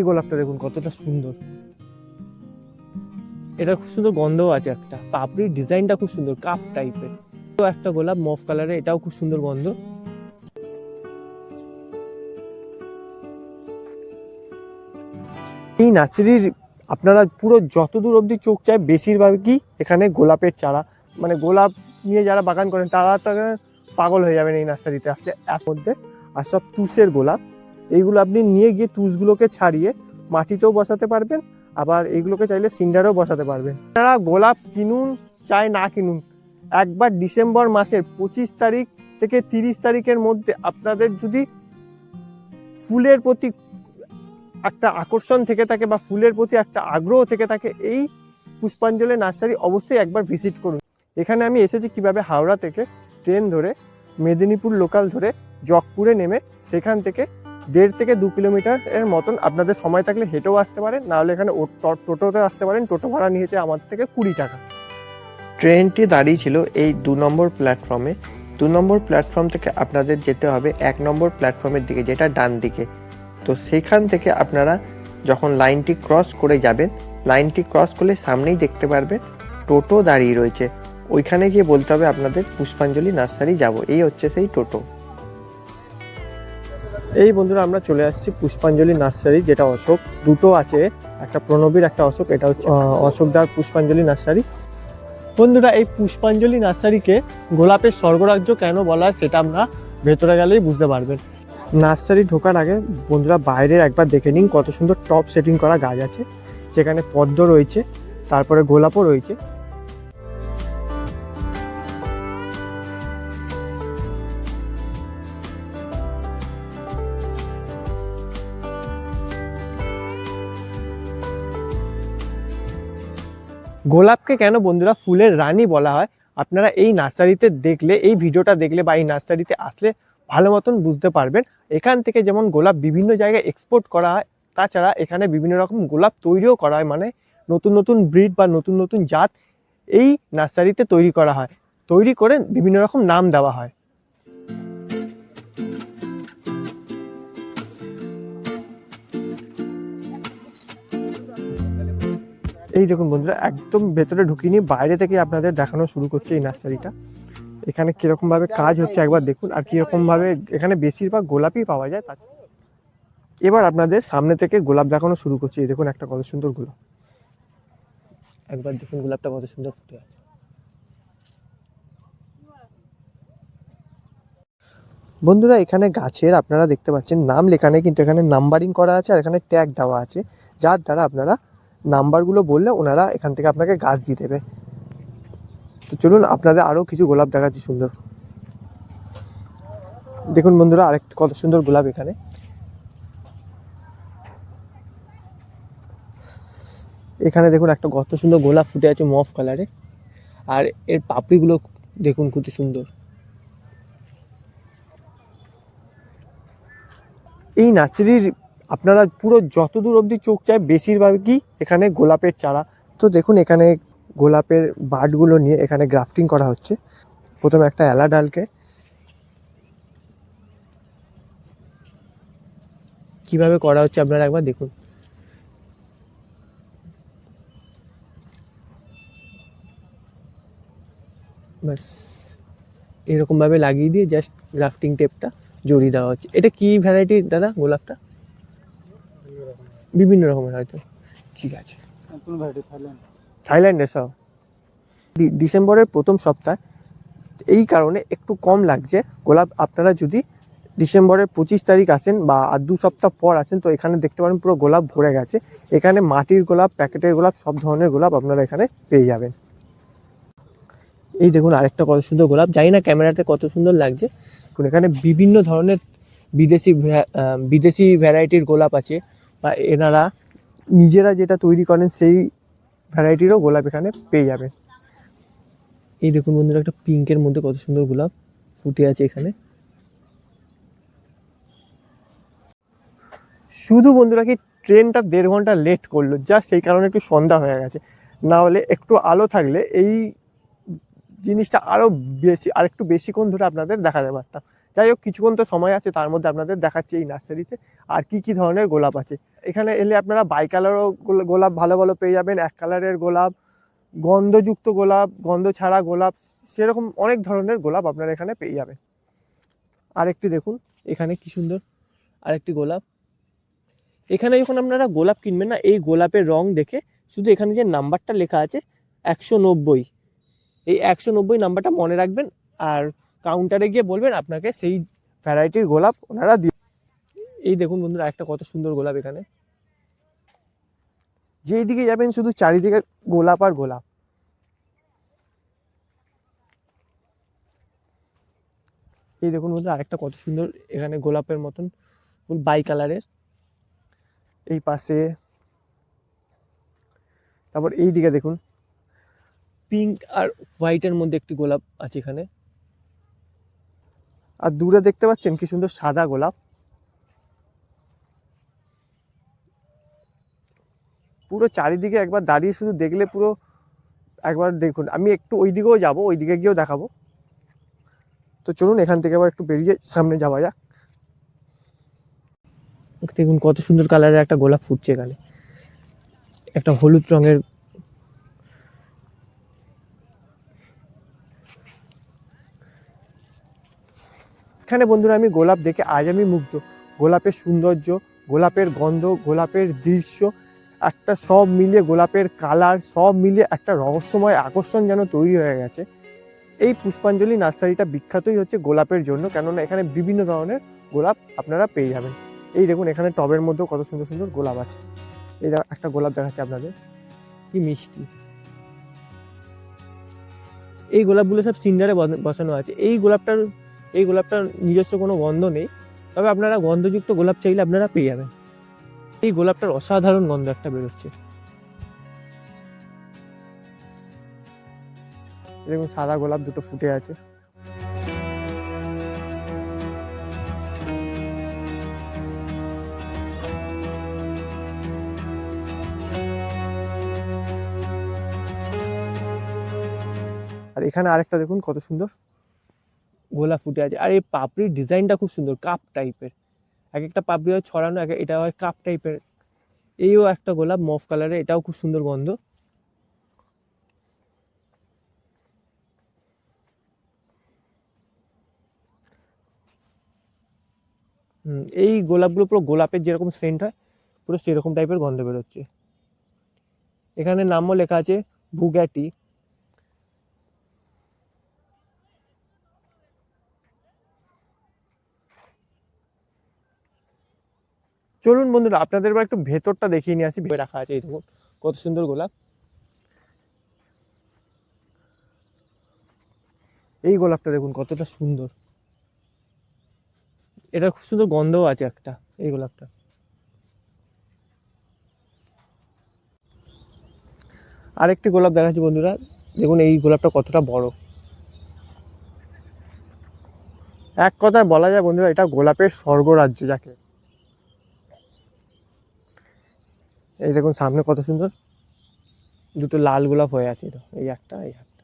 এই গোলাপটা দেখুন, কতটা সুন্দর। এটা খুব সুন্দর গন্ধও আছে একটা। পাপড়ির ডিজাইনটা খুব সুন্দর, কাপ টাইপের। তো একটা গোলাপ মফ কালারে এটাও খুব সুন্দর গন্ধ। এই নার্সারির আপনারা পুরো যত দূর অবধি চোখ চায়, বেশিরভাগই এখানে গোলাপের চারা। মানে গোলাপ নিয়ে যারা বাগান করেন, তারা তো পাগল হয়ে যাবেন এই নার্সারিতে। আসলে এর মধ্যে আর সব তুষের গোলাপ। এইগুলো আপনি নিয়ে গিয়ে তুষগুলোকে ছাড়িয়ে মাটিতেও বসাতে পারবেন, আবার এইগুলোকে চাইলে সিন্ডারেও বসাতে পারবেন। আপনারা গোলাপ কিনুন, চাই না কিনুন, একবার ডিসেম্বর মাসের পঁচিশ তারিখ থেকে তিরিশ তারিখের মধ্যে আপনাদের যদি ফুলের প্রতি একটা আকর্ষণ থেকে থাকে বা ফুলের প্রতি একটা আগ্রহ থেকে থাকে, এই পুষ্পাঞ্জলি নার্সারি অবশ্যই একবার ভিজিট করুন। এখানে আমি এসেছি কীভাবে হাওড়া থেকে ট্রেন ধরে, মেদিনীপুর লোকাল ধরে, জগপুরে নেমে সেখান থেকে দেড় থেকে দু কিলোমিটার এর মতন আপনাদের সময় থাকলে হেঁটেও আসতে পারেন, নাহলে এখানে টোটোতে আসতে পারেন। টোটো ভাড়া নিয়েছে আমার থেকে কুড়ি টাকা। ট্রেনটি দাঁড়িয়ে ছিল এই দু নম্বর প্ল্যাটফর্মে দু নম্বর প্ল্যাটফর্ম থেকে আপনাদের যেতে হবে এক নম্বর প্ল্যাটফর্মের দিকে, যেটা ডান দিকে। তো সেখান থেকে আপনারা যখন লাইনটি ক্রস করে যাবেন, লাইনটি ক্রস করলে সামনেই দেখতে পারবেন টোটো দাঁড়িয়ে রয়েছে। ওইখানে গিয়ে বলতে হবে আপনাদের, পুষ্পাঞ্জলি নার্সারি যাব। এই হচ্ছে সেই টোটো। এই বন্ধুরা আমরা চলে আসছি পুষ্পাঞ্জলি নার্সারি, যেটা অশোক। দুটো আছে, একটা প্রণবীর, একটা অশোক। এটা হচ্ছে অশোকদার পুষ্পাঞ্জলি নার্সারি। বন্ধুরা, এই পুষ্পাঞ্জলি নার্সারিকে গোলাপের স্বর্গরাজ্য কেন বলা হয় সেটা আমরা ভেতরে গেলেই বুঝতে পারবেন। নার্সারি ঢোকার আগে বন্ধুরা বাইরে একবার দেখে নিন কত সুন্দর টপ সেটিং করা গাছ আছে। যেখানে পদ্ম রয়েছে, তারপরে গোলাপও রয়েছে। গোলাপকে কেন বন্ধুরা ফুলের রানী বলা হয়? আপনারা এই নার্সারিতে দেখলে, এই ভিডিওটা দেখলে বা এই নার্সারিতে আসলে ভালো মতন বুঝতে পারবেন। এখান থেকে যেমন গোলাপ বিভিন্ন জায়গায় এক্সপোর্ট করা হয়, তাছাড়া এখানে বিভিন্ন রকম গোলাপ তৈরিও করা হয়। মানে নতুন নতুন ব্রিড বা নতুন নতুন জাত এই নার্সারিতে তৈরি করা হয়। তৈরি করে বিভিন্ন রকম নাম দেওয়া হয়। এই দেখুন বন্ধুরা, একদম ভেতরে ঢুকিয়ে বাইরে থেকে আপনাদের দেখানো শুরু করছে এই নার্সারিটা। এখানে কীরকম ভাবে কাজ হচ্ছে একবার দেখুন, আর কীরকম ভাবে এখানে বেশিরভাগ গোলাপই পাওয়া যায় তা এবার আপনাদের সামনে থেকে গোলাপ দেখানো শুরু করছি, এই দেখুন একটা কত সুন্দর গোলাপ। একবার দেখুন গোলাপটা কত সুন্দর ফুটে আছে। বন্ধুরা, এখানে গাছের আপনারা দেখতে পাচ্ছেন নাম লেখা নেই কিন্তু এখানে নাম্বারিং করা আছে আর এখানে ট্যাগ দেওয়া আছে, যার দ্বারা আপনারা নাম্বারগুলো বললে ওনারা এখান থেকে আপনাকে গাছ দিয়ে দেবে। তো চলুন, আপনাদের আরও কিছু গোলাপ দেখাচ্ছি সুন্দর। দেখুন বন্ধুরা আরেক কত সুন্দর গোলাপ এখানে। এখানে দেখুন, একটা কত সুন্দর গোলাপ ফুটে আছে মফ কালারে। আর এর পাপড়িগুলো দেখুন, কত সুন্দর। এই নার্সারির আপনারা পুরো যত দূর অবধি চোখ চায়, বেশিরভাগই এখানে গোলাপের চারা। তো দেখুন, এখানে গোলাপের বার্ডগুলো নিয়ে এখানে গ্রাফটিং করা হচ্ছে। প্রথমে একটা এলা ডালকে। কীভাবে করা হচ্ছে আপনারা একবার দেখুন। ব্যাস, এরকমভাবে লাগিয়ে দিয়ে জাস্ট গ্রাফটিং টেপটা জড়িয়ে দেওয়া হচ্ছে। এটা কি ভ্যারাইটির দাদা, গোলাপটা? বিভিন্ন রকমের হয়তো। ঠিক আছে। থাইল্যান্ড সব। ডিসেম্বরের প্রথম সপ্তাহ এই কারণে একটু কম লাগছে। গোলাপ আপনারা যদি ডিসেম্বরের পঁচিশ তারিখ আসেন বা আর দু সপ্তাহ পর আসেন তো এখানে দেখতে পারেন পুরো গোলাপ ভরে গেছে। এখানে মাটির গোলাপ প্যাকেটের গোলাপ সব ধরনের গোলাপ আপনারা এখানে পেয়ে যাবেন। এই দেখুন আরেকটা কত সুন্দর গোলাপ। জানি না ক্যামেরাতে কত সুন্দর লাগছে। এখানে বিভিন্ন ধরনের বিদেশি ভ্যা- বিদেশি ভ্যারাইটির গোলাপ আছে। বা এনারা নিজেরা যেটা তৈরি করেন সেই ভ্যারাইটিরও গোলাপ এখানে পেয়ে যাবেন। এই দেখুন বন্ধুরা, একটা পিঙ্কের মধ্যে কত সুন্দর গোলাপ ফুটে আছে এখানে। শুধু বন্ধুরা কি ট্রেনটা দেড় ঘণ্টা লেট করল জাস্ট সেই কারণে একটু সন্ধ্যা হয়ে গেছে। না হলে একটু আলো থাকলে এই জিনিসটা আরও বেশি আর একটু বেশিক্ষণ ধরে আপনাদের দেখাতে পারতাম। যাই হোক, কিছুক্ষণ তো সময় আছে, তার মধ্যে আপনাদের দেখাচ্ছি এই নার্সারিতে আর কি কি ধরনের গোলাপ আছে। এখানে এলে আপনারা বাই কালারও গোলাপ ভালো ভালো পেয়ে যাবেন, এক কালারের গোলাপ, গন্ধযুক্ত গোলাপ, গন্ধ ছাড়া গোলাপ, সেরকম অনেক ধরনের গোলাপ আপনারা এখানে পেয়ে যাবেন। আরেকটি দেখুন, এখানে কি সুন্দর, আরেকটি গোলাপ। এখানে যখন আপনারা গোলাপ কিনবেন না, এই গোলাপের রং দেখে শুধু এখানে যে নাম্বারটা লেখা আছে একশো নব্বই। এই একশো নব্বই নাম্বারটা মনে রাখবেন আর কাউন্টারে গিয়ে বলবেন, আপনাকে সেই ভ্যারাইটির গোলাপ ওনারা দিয়ে এই দেখুন বন্ধুরা, একটা কত সুন্দর গোলাপ এখানে। যেই দিকে যাবেন, শুধু চারিদিকে গোলাপ আর গোলাপ। এই দেখুন বন্ধুরা, আরেকটা কত সুন্দর এখানে গোলাপের মতন, ফুল বাই কালারের। এই পাশে। তারপর এই দিকে দেখুন, পিঙ্ক আর হোয়াইটের মধ্যে একটি গোলাপ আছে এখানে। আর দূরে দেখতে পাচ্ছেন কি সুন্দর সাদা গোলাপ। পুরো চারিদিকে একবার দাঁড়িয়ে শুধু দেখলে পুরো একবার দেখুন। আমি একটু ওই দিকেও যাব ওই দিকে গিয়েও দেখাবো। তো চলুন, এখান থেকে আবার একটু বেরিয়ে সামনে যাওয়া যাক। দেখুন কত সুন্দর কালারের একটা গোলাপ ফুটছে এখানে। একটা হলুদ রঙের এখানে বন্ধুরা আমি গোলাপ দেখে আজ আমি মুগ্ধ। গোলাপের সৌন্দর্য, গোলাপের গন্ধ, গোলাপের দৃশ্য, একটা সব মিলিয়ে গোলাপের কালার সব মিলিয়ে একটা রহস্যময় আকর্ষণ যেন তৈরি হয়ে গেছে। এই পুষ্পাঞ্জলি নার্সারিটা বিখ্যাতই হচ্ছে গোলাপের জন্য, কেননা এখানে বিভিন্ন ধরনের গোলাপ আপনারা পেয়ে যাবেন। এই দেখুন, এখানে টবের মধ্যেও কত সুন্দর সুন্দর গোলাপ আছে। এই একটা গোলাপ দেখাচ্ছে আপনাদের। কি মিষ্টি। এই গোলাপগুলো সব সিন্ডারে বসানো আছে। এই গোলাপটার এই গোলাপটার নিজস্ব কোনো গন্ধ নেই, তবে আপনারা গন্ধযুক্ত গোলাপ চাইলে আপনারা পেয়ে যাবেন। এই গোলাপটার অসাধারণ গন্ধ একটা বেরোচ্ছে। দেখুন সাদা গোলাপ দুটো ফুটে আছে। আর এখানে আরেকটা দেখুন কত সুন্দর। গোলাপ ফুটে আছে। আর এই পাপড়ির ডিজাইনটা খুব সুন্দর, কাপ টাইপের। এক একটা পাপড়ি হয় ছড়ানো, এক এটা হয় কাপ টাইপের। এইও একটা গোলাপ, মফ কালারের, এটাও খুব সুন্দর গন্ধ। এই গোলাপগুলো পুরো গোলাপের যেরকম সেন্ট হয়, পুরো সেরকম টাইপের গন্ধ বেরোচ্ছে। এখানে নামও লেখা আছে বুগ্যাটি চলুন বন্ধুরা, আপনাদের এবার একটু ভেতরটা দেখিয়ে নিয়ে আসি। রাখা আছে, এই দেখুন, কত সুন্দর গোলাপ। এই গোলাপটা দেখুন, কতটা সুন্দর। এটা খুব সুন্দর গন্ধও আছে একটা, এই গোলাপটা। আরেকটি গোলাপ দেখাচ্ছি বন্ধুরা, দেখুন এই গোলাপটা কতটা বড়। এক কথায় বলা যায় বন্ধুরা, এটা গোলাপের স্বর্গরাজ্য যাকে। এই দেখুন, সামনে কত সুন্দর। দুটো লাল গোলাপ হয়ে আছে তো, এই একটা এই একটা।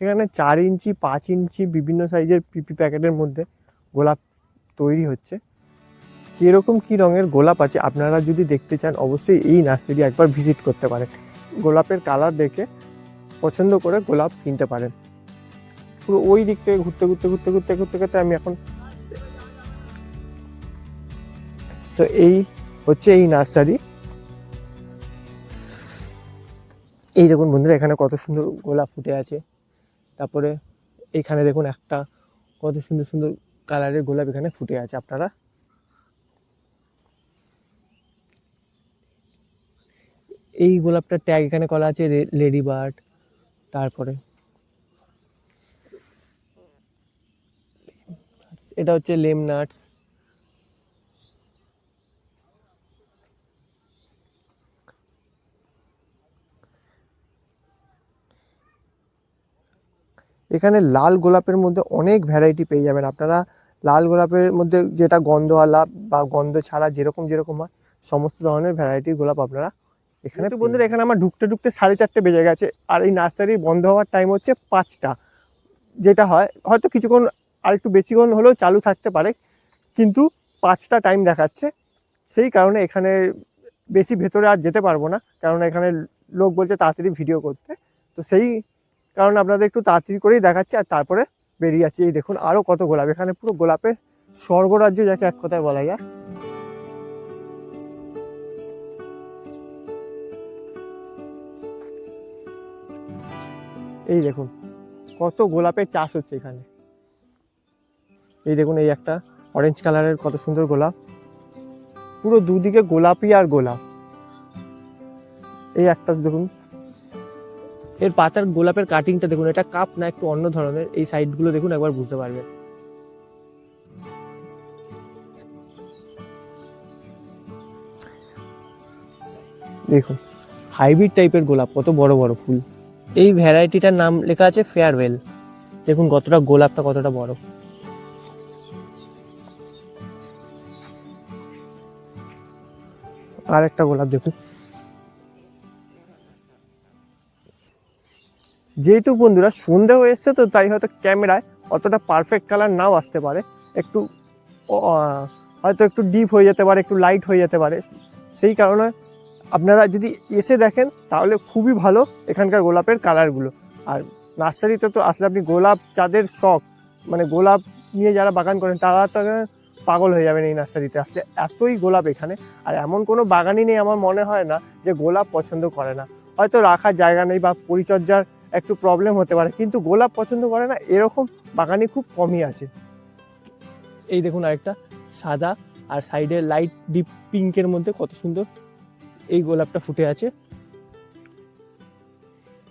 এখানে চার ইঞ্চি, পাঁচ ইঞ্চি বিভিন্ন সাইজের পিপি প্যাকেটের মধ্যে গোলাপ তৈরি হচ্ছে। কীরকম কী রঙের গোলাপ আছে, আপনারা যদি দেখতে চান, অবশ্যই এই নার্সারি একবার ভিজিট করতে পারেন। গোলাপের কালার দেখে পছন্দ করে গোলাপ কিনতে পারেন। পুরো ওই দিক থেকে ঘুরতে ঘুরতে ঘুরতে ঘুরতে ঘুরতে ঘুরতে আমি এখন তো এই হচ্ছে এই নার্সারি। এই দেখুন বন্ধুরা, এখানে কত সুন্দর গোলাপ ফুটে আছে। তারপরে এখানে দেখুন একটা কত সুন্দর সুন্দর কালারের গোলাপ এখানে ফুটে আছে, আপনারা। এই গোলাপটার ট্যাগ এখানে করা আছে লেডি বার্ড, তারপরে এটা হচ্ছে লেম নাটস। এখানে লাল গোলাপের মধ্যে অনেক ভ্যারাইটি পেয়ে যাবেন। আপনারা লাল গোলাপের মধ্যে যেটা গন্ধওয়ালা বা গন্ধ ছাড়া যেরকম যেরকম হয় সমস্ত ধরনের ভ্যারাইটির গোলাপ আপনারা এখানে তো বন্ধুরা এখানে আমার ঢুকতে ঢুকতে সাড়ে চারটে বেজে গেছে আর এই নার্সারি বন্ধ হওয়ার টাইম হচ্ছে পাঁচটা। যেটা হয় হয়তো কিছুক্ষণ আর একটু বেশিক্ষণ হলেও চালু থাকতে পারে কিন্তু পাঁচটা টাইম দেখাচ্ছে। সেই কারণে এখানে বেশি ভেতরে আর যেতে পারব না কারণ এখানে লোক বলছে তাড়াতাড়ি ভিডিও করতে। তো সেই কারণে আপনাদের একটু তাড়াতাড়ি করেই দেখাচ্ছি আর তারপরে বেরিয়ে যাচ্ছি। এই দেখুন আরও কত গোলাপ। এখানে পুরো গোলাপের স্বর্গরাজ্য যাকে এক কথায় বলা যায়। এই দেখুন, কত গোলাপের চাষ হচ্ছে এখানে। এই দেখুন, এই একটা অরেঞ্জ কালারের কত সুন্দর গোলাপ। পুরো দুদিকে গোলাপি আর গোলাপ। এই একটা দেখুন এর পাতার গোলাপের কাটিংটা দেখুন, এটা কাপ না, একটু অন্য ধরনের, এই সাইডগুলো দেখুন, একবার বুঝতে পারবেন। দেখুন হাইব্রিড টাইপের গোলাপ, কত বড় বড় ফুল। এই ভ্যারাইটিটার নাম লেখা আছে ফেয়ারওয়েল দেখুন, কতটা গোলাপটা, কতটা বড়। আর একটা গোলাপ দেখুন। যেহেতু বন্ধুরা সন্ধে হয়ে এসছে, তো তাই হয়তো ক্যামেরায় অতটা পারফেক্ট কালার নাও আসতে পারে। একটু হয়তো একটু ডিপ হয়ে যেতে পারে, একটু লাইট হয়ে যেতে পারে। সেই কারণে আপনারা যদি এসে দেখেন, তাহলে খুবই ভালো এখানকার গোলাপের কালারগুলো আর নার্সারিতে তো আসলে আপনি গোলাপ যাদের শখ মানে গোলাপ নিয়ে যারা বাগান করেন, তারা তো পাগল হয়ে যাবেন এই নার্সারিতে। আসলে এতই গোলাপ এখানে, আর এমন কোনো বাগানই নেই, আমার মনে হয় না, যে গোলাপ পছন্দ করে না। হয়তো রাখার জায়গা নেই বা পরিচর্যার একটু প্রবলেম হতে পারে। কিন্তু গোলাপ পছন্দ করে না, এরকম বাগানে খুব কমই আছে। এই দেখুন আরেকটা, সাদা আর সাইডে লাইট ডিপ পিঙ্কের মধ্যে কত সুন্দর এই গোলাপটা ফুটে আছে।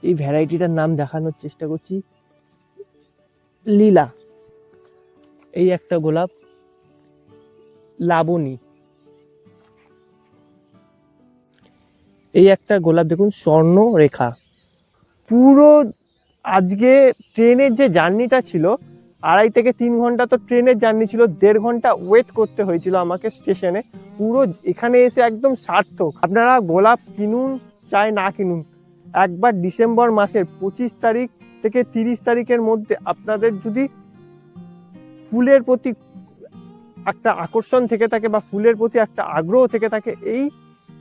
এই ভ্যারাইটিটার নাম দেখানোর চেষ্টা করছি। লীলা, এই একটা গোলাপ, লাবণী। এই একটা গোলাপ দেখুন স্বর্ণ রেখা পুরো আজকে ট্রেনের যে জার্নিটা ছিল, আড়াই থেকে তিন ঘণ্টা তো ট্রেনের জার্নি ছিল, দেড় ঘণ্টা ওয়েট করতে হয়েছিল আমাকে স্টেশনে পুরো এখানে এসে একদম সার্থক। আপনারা গোলাপ কিনুন, চাই না কিনুন, একবার ডিসেম্বর মাসের পঁচিশ তারিখ থেকে তিরিশ তারিখের মধ্যে আপনাদের যদি ফুলের প্রতি একটা আকর্ষণ থেকে থাকে বা ফুলের প্রতি একটা আগ্রহ থেকে থাকে, এই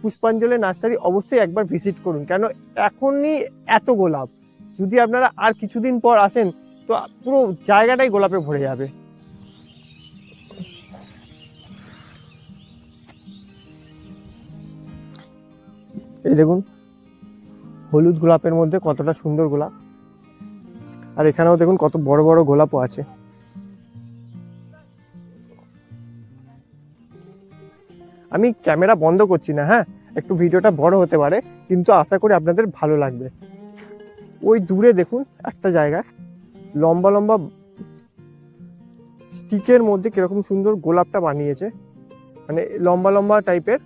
পুষ্পাঞ্জলি নার্সারি অবশ্যই একবার ভিজিট করুন। কেন এখনই এত গোলাপ। যদি আপনারা আর কিছুদিন পর আসেন, তো পুরো জায়গাটাই গোলাপে ভরে যাবে। এই দেখুন, হলুদ গোলাপের মধ্যে কতটা সুন্দর গোলাপ। আর এখানেও দেখুন কত বড় বড় গোলাপও আছে। আমি ক্যামেরা বন্ধ করছি না হ্যাঁ? একটু ভিডিওটা বড় হতে পারে, কিন্তু আশা করি আপনাদের ভালো লাগবে। ওই দূরে দেখুন, একটা জায়গায় লম্বা লম্বা স্টিকের মধ্যে কীরকম সুন্দর গোলাপটা বানিয়েছে। মানে লম্বা লম্বা টাইপের।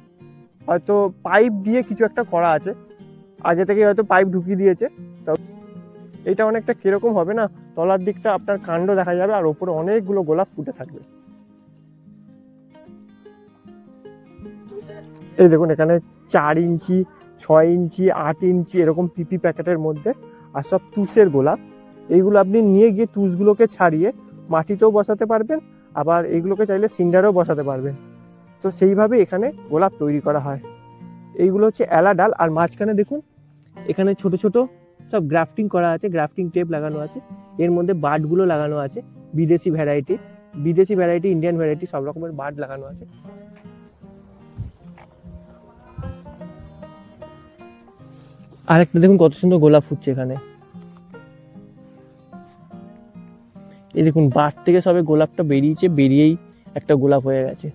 হয়তো পাইপ দিয়ে কিছু একটা করা আছে। আগে থেকে হয়তো পাইপ ঢুকিয়ে দিয়েছে। তা এটা অনেকটা কীরকম হবে না? তলার দিকটা আপনার কাণ্ড দেখা যাবে, আর ওপরে অনেকগুলো গোলাপ ফুটে থাকবে। এই দেখুন, এখানে চার ইঞ্চি, ছয় ইঞ্চি, আট ইঞ্চি এরকম পিপি প্যাকেটের মধ্যে আর সব তুষের গোলাপ। এইগুলো আপনি নিয়ে গিয়ে তুষগুলোকে ছাড়িয়ে মাটিতেও বসাতে পারবেন, আবার এইগুলোকে চাইলে সিন্ডারেও বসাতে পারবেন। তো সেইভাবে এখানে গোলাপ তৈরি করা হয়। এইগুলো হচ্ছে এলা ডাল, আর মাঝখানে দেখুন, এখানে ছোট ছোট সব গ্রাফটিং করা আছে, গ্রাফটিং টেপ লাগানো আছে। এর মধ্যে বার্ডগুলো লাগানো আছে, বিদেশি ভ্যারাইটি বিদেশি ভ্যারাইটি, ইন্ডিয়ান ভ্যারাইটি, সব রকমের বার্ড লাগানো আছে। আরেকটা দেখুন কত সুন্দর গোলাপ ফুটছে এখানে। এই দেখুন বাট থেকে সবে গোলাপটা বেরিয়েছে, বেরিয়েই একটা গোলাপ হয়ে গেছে।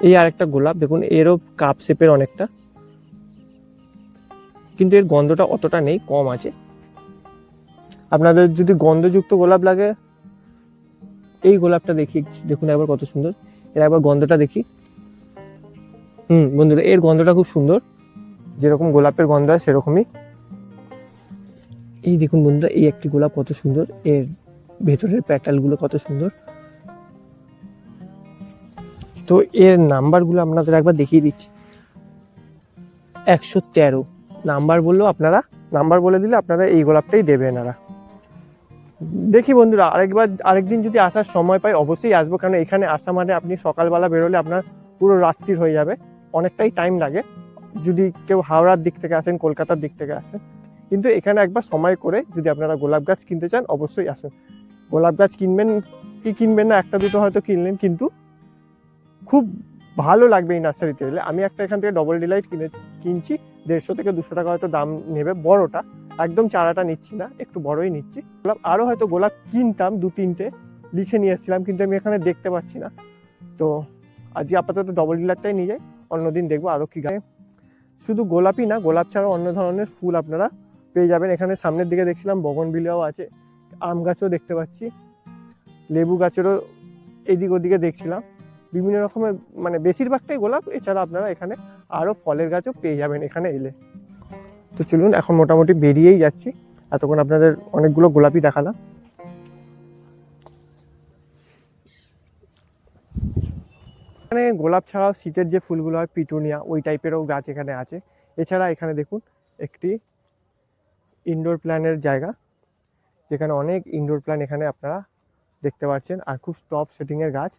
এই আরেকটা গোলাপ, দেখুন, এরও কাপ শেপের অনেকটা। কিন্তু এর গন্ধটা অতটা নেই, কম আছে। আপনাদের যদি গন্ধযুক্ত গোলাপ লাগে, এই গোলাপটা দেখি, দেখুন একবার কত সুন্দর। এর একবার গন্ধটা দেখি। হুম, বন্ধুরা, এর গন্ধটা খুব সুন্দর। যেরকম গোলাপের গন্ধ হয় সেরকমই। এই দেখুন বন্ধুরা এই একটি গোলাপ কত সুন্দর। এর ভেতরের প্যাটালগুলো কত সুন্দর। তো এর নাম্বারগুলো আপনাদের একবার দেখিয়ে দিচ্ছি। একশো তেরো। নাম্বার বললেও আপনারা? নাম্বার বলে দিলে আপনারা এই গোলাপটাই দেবে এনারা। দেখি বন্ধুরা আরেকবার আরেকদিন যদি আসার সময় পাই অবশ্যই আসব। কারণ এখানে আসা মানে আপনি সকালবেলা বেরোলে আপনার পুরো রাত্রির হয়ে যাবে। অনেকটাই টাইম লাগে। যদি কেউ হাওড়ার দিক থেকে আসেন, কলকাতার দিক থেকে আসেন, কিন্তু এখানে একবার সময় করে যদি আপনারা গোলাপ গাছ কিনতে চান, অবশ্যই আসুন। গোলাপ গাছ কিনবেন কি কিনবেন না, একটা দুটো হয়তো কিনলেন, কিন্তু খুব ভালো লাগবে এই নার্সারিতে এলে। আমি একটা এখান থেকে ডবল ডিলাইট কিনে, কিনছি, দেড়শো থেকে দুশো টাকা হয়তো দাম নেবে, বড়টা। একদম চারাটা নিচ্ছি না, একটু বড়ই নিচ্ছি। গোলাপ আরও হয়তো গোলাপ কিনতাম, দু তিনটে লিখে নিয়ে এসেছিলাম কিন্তু আমি এখানে দেখতে পাচ্ছি না। তো আজকে আপাতত ডবল ডিলারটাই নিয়ে যাই, অন্যদিন দেখব আরও কী গায়ে শুধু গোলাপই না, গোলাপ ছাড়াও অন্য ধরনের ফুল আপনারা পেয়ে যাবেন। এখানে সামনের দিকে দেখছিলাম বগনবিলিয়াও আছে, আম গাছও দেখতে পাচ্ছি, লেবু গাছেরও এদিক ওদিকে দেখছিলাম। বিভিন্ন রকমের মানে বেশিরভাগটাই গোলাপ, এছাড়া আপনারা এখানে আরও ফলের গাছও পেয়ে যাবেন এখানে এলে। তো চলুন, এখন মোটামুটি বেরিয়েই যাচ্ছি। এতক্ষণ আপনাদের অনেকগুলো গোলাপই দেখালাম। এখানে গোলাপ ছাড়াও শীতের যে ফুলগুলো হয়, পিটুনিয়া, ওই টাইপেরও গাছ এখানে আছে। এছাড়া এখানে দেখুন, একটি ইনডোর প্ল্যানের জায়গা, যেখানে অনেক ইনডোর প্ল্যান এখানে আপনারা দেখতে পাচ্ছেন। আর খুব টপ সেটিংয়ের গাছ।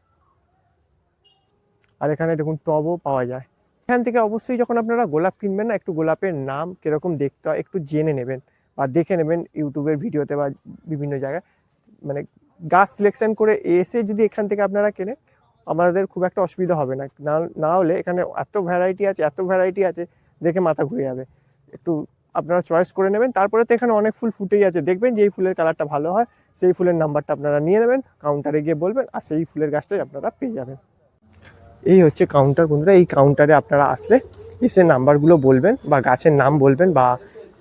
আর এখানে দেখুন, টবও পাওয়া যায়। এখান থেকে অবশ্যই যখন আপনারা গোলাপ কিনবেন না, একটু গোলাপের নাম কীরকম দেখতে হয়, একটু জেনে নেবেন বা দেখে নেবেন ইউটিউবের ভিডিওতে বা বিভিন্ন জায়গায়। মানে গাছ সিলেকশন করে এসে যদি এখান থেকে আপনারা কেনেন আমাদের খুব একটা অসুবিধা হবে না। না হলে এখানে এত ভ্যারাইটি আছে, এত ভ্যারাইটি আছে, দেখে মাথা ঘুরে যাবে। একটু আপনারা চয়েস করে নেবেন, তারপরে তো এখানে অনেক ফুল ফুটেই আছে। দেখবেন যে এই ফুলের কালারটা ভালো হয়, সেই ফুলের নাম্বারটা আপনারা নিয়ে নেবেন কাউন্টারে গিয়ে বলবেন, আর সেই ফুলের গাছটাই আপনারা পেয়ে যাবেন। এই হচ্ছে কাউন্টার বন্ধুরা, এই কাউন্টারে আপনারা আসলে এসে নাম্বারগুলো বলবেন, বা গাছের নাম বলবেন, বা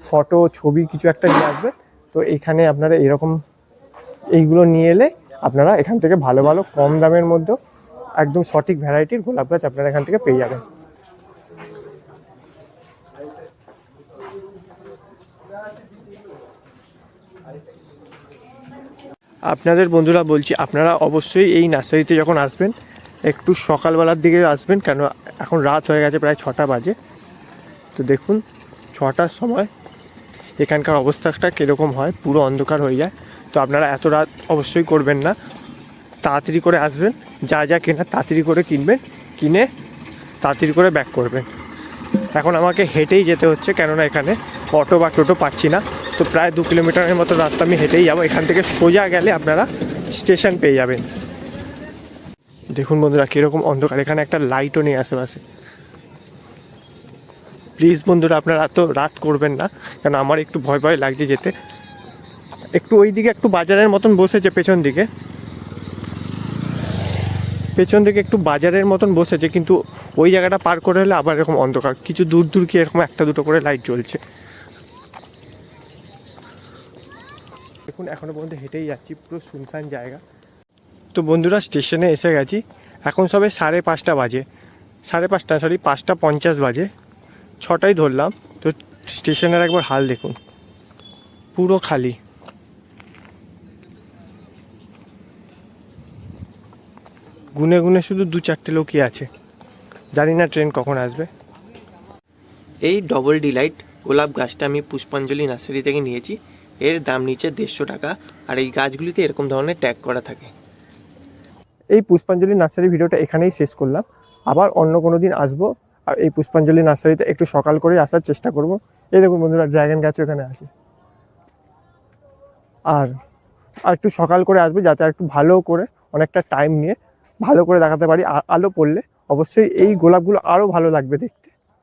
ফটো ছবি কিছু একটা নিয়ে আসবেন। তো এইখানে আপনারা এরকম এইগুলো নিয়ে এলে আপনারা এখান থেকে ভালো ভালো কম দামের মধ্যে একদম সঠিক ভ্যারাইটির গোলাপ গাছ আপনারা এখান থেকে পেয়ে যাবেন। আপনাদের বন্ধুরা বলছি, আপনারা অবশ্যই এই নার্সারিতে যখন আসবেন, একটু সকালবেলার দিকে আসবেন, কেন এখন রাত হয়ে গেছে প্রায় ছটা বাজে। তো দেখুন, ছটার সময় এখানকার অবস্থাটা কীরকম হয়, পুরো অন্ধকার হয়ে যায়। তো আপনারা এত রাত অবশ্যই করবেন না। তাড়াতাড়ি করে আসবেন, যা যা কেনার তাড়াতাড়ি করে কিনবেন, কিনে তাড়াতাড়ি করে ব্যাক করবেন। এখন আমাকে হেঁটেই যেতে হচ্ছে, কেননা এখানে অটো বা টোটো পাচ্ছি না। তো প্রায় দু কিলোমিটারের মতো রাস্তা আমি হেঁটেই যাব। এখান থেকে সোজা গেলে আপনারা স্টেশন পেয়ে যাবেন। দেখুন বন্ধুরা, কীরকম অন্ধকার। এখানে একটা লাইটও নেই আশেপাশে প্লিজ বন্ধুরা, আপনারা এত রাত করবেন না কারণ আমার একটু ভয় ভয় লাগছে যেতে। একটু ওই দিকে একটু বাজারের মতন বসেছে, পেছন দিকে। পেছন দিকে একটু বাজারের মতন বসেছে, কিন্তু ওই জায়গাটা পার করে হলে আবার এরকম অন্ধকার। কিছু দূর দূর কি এরকম একটা দুটো করে লাইট জ্বলছে। দেখুন, এখনও পর্যন্ত হেঁটেই যাচ্ছি, পুরো শুনশান জায়গা। তো বন্ধুরা, স্টেশনে এসে গেছি। এখন সবে সাড়ে পাঁচটা বাজে। সাড়ে পাঁচটা সরি পাঁচটা পঞ্চাশ বাজে। ছটাই ধরলাম। তো স্টেশনের একবার হাল দেখুন। পুরো খালি। গুনে গুনে শুধু দু চারটে লোকই আছে। জানি না ট্রেন কখন আসবে। এই ডবল ডিলাইট গোলাপ গাছটা আমি পুষ্পাঞ্জলি নার্সারি থেকে নিয়েছি। এর দাম নিচে দেড়শো টাকা আর এই গাছগুলিতে এরকম ধরনের ট্যাগ করা থাকে। এই পুষ্পাঞ্জলি নার্সারি ভিডিওটা এখানেই শেষ করলাম। আবার অন্য কোনো দিন আসব আর এই পুষ্পাঞ্জলি নার্সারিতে একটু সকাল করে আসার চেষ্টা করব। এই দেখুন বন্ধুরা ড্রাগন গাছও এখানে আছে। আর আর একটু সকাল করে আসবে যাতে একটু ভালো করে অনেকটা টাইম নিয়ে ভালো করে দেখাতে পারি আলো পড়লে। অবশ্যই এই গোলাপগুলো আরও ভালো লাগবে দেখতে।